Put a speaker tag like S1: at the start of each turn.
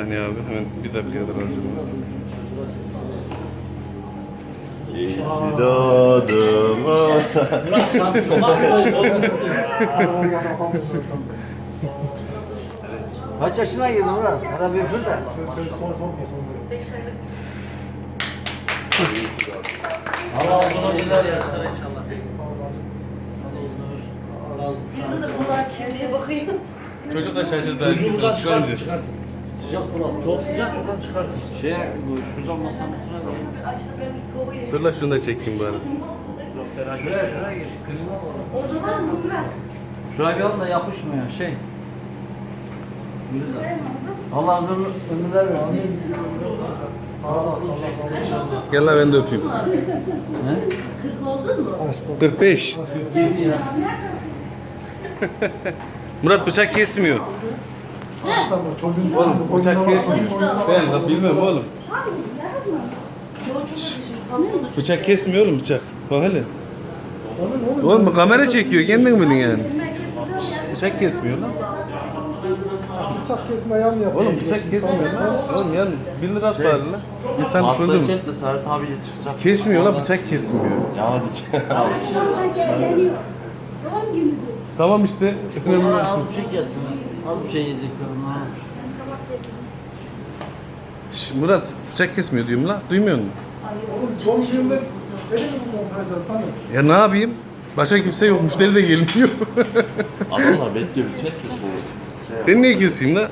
S1: Saniye abi hemen bir.
S2: İyi ki doğdun.
S3: Murat şanslısın bak.
S4: Kaç yaşına girdin Murat? Hadi bir fır da.
S3: Allah uzun ömürler yaşlar inşallah. Allah uzun ömür.
S5: Kızı da bunlar kirliye bakayım.
S1: Çocuk da şaşırdı.
S3: Çocuğu buradan
S1: herkes.
S3: Sıcak Murat. Soğuk sıcak buradan çıkarsın.
S4: Şey, şuradan masanın üstüne koy.
S5: Açtı ben bir soğuyayım.
S1: Dur la şunu da çekeyim bari.
S4: Şuraya şuraya geç. Klima var.
S5: Orada var mı Murat?
S4: Şuraya bir al da yapışmıyor şey. Güzel. Allah uzun ömürler versin. Sağ olasın.
S1: Gel la ben de öpeyim.
S4: Ne?
S5: 40 oldun mu?
S1: 45. Murat bıçak kesmiyor. Oğlum bıçak kesmiyor. Ben la bilmem oğlum.
S5: Mu?
S1: Bıçak kesmiyor oğlum bıçak. Bak hele. Oğlum bu kamera çekiyor kendin mi bilin yani? Bıçak kesmiyor lan.
S6: Bıçak kesme yan yap.
S1: Oğlum bıçak kesmiyor lan. Oğlum yan 1 lira at bari lan. İnsan
S2: Pastayı
S1: kırdı mı?
S2: kes de Serhat abiye çıkacak.
S1: Kesmiyor lan bıçak kesmiyor.
S2: Ya hadi.
S5: Doğum bu.
S1: Tamam işte. Önemli
S4: az bir şey gelsin. Az bir şey yiyecekler onlar.
S1: Şş, Murat bıçak kesmiyor diyorum la. Duymuyor musun?
S6: Oğlum sana?
S1: Ya ne yapayım? Başka kimse yok. Müşteri de gelmiyor.
S2: Adamlar bekliyor bir kes de şunu. Şey
S1: ben niye keseyim la?